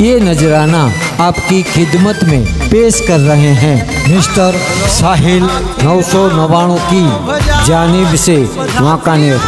ये नजराना आपकी खिदमत में पेश कर रहे हैं। मिस्टर साहिल नौ सौ नवाणु की जानिब से वाकानेर।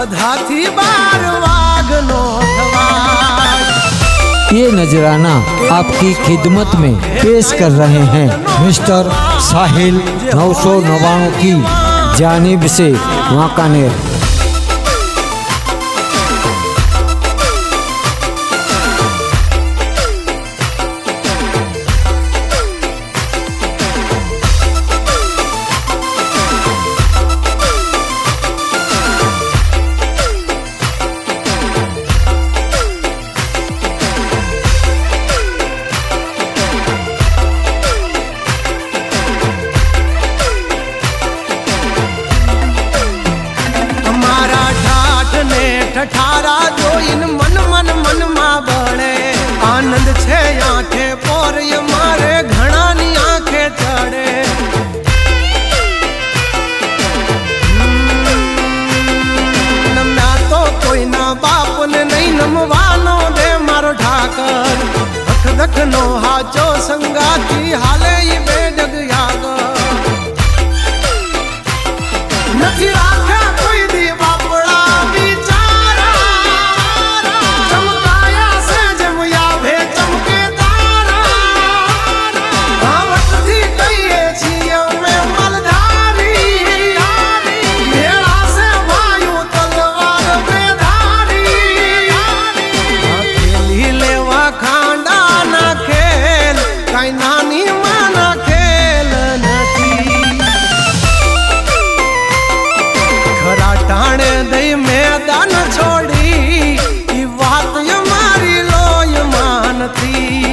બધાથી બાર વાઘનો થવાય ये नजराना आपकी खिदमत में पेश कर रहे हैं मिस्टर साहिल नौ सौ नवाणु की जानिब से वाकानेर ઠઠારા જોઈન મન મન, મનમાં બળે આનંદ છે આંખે પોરય મારે ઘણાની આંખે ચડે. તો કોઈના બાપને નહીં નમવાનો દે મારો ઠાકર અખ દખનો હાચો સંગાથી હાલે બે જગ assim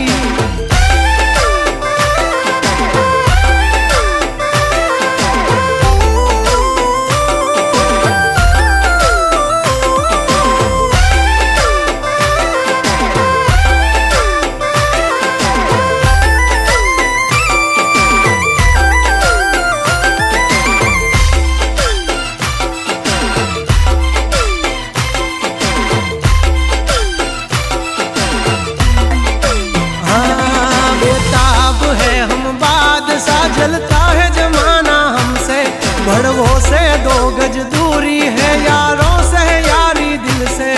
चलता है जमाना हमसे। बड़वों से दो गज दूरी है यारों से यारी दिल से।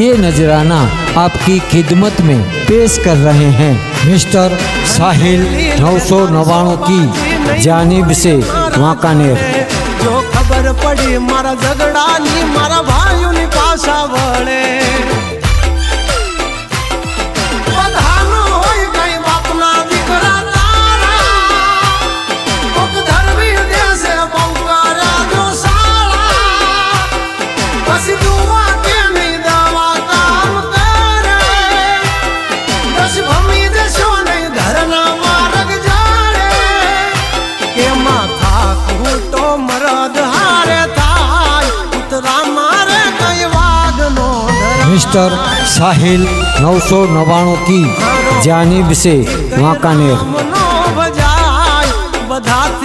ये नजराना आपकी खिदमत में पेश कर रहे हैं। मिस्टर साहिल नौ सौ नवाणों की जानिब से वाकानेर। जो खबर पड़ी मारा झगड़ा नहीं मारा भाई पासा बड़े હું તો મરદ હારે થાય. ઉતરા મારે કઈ વાગનો મિસ્ટર સાહિલ નવસો નવ્વાણું કી જાનિબ સે વાંકાનેર. બધાથી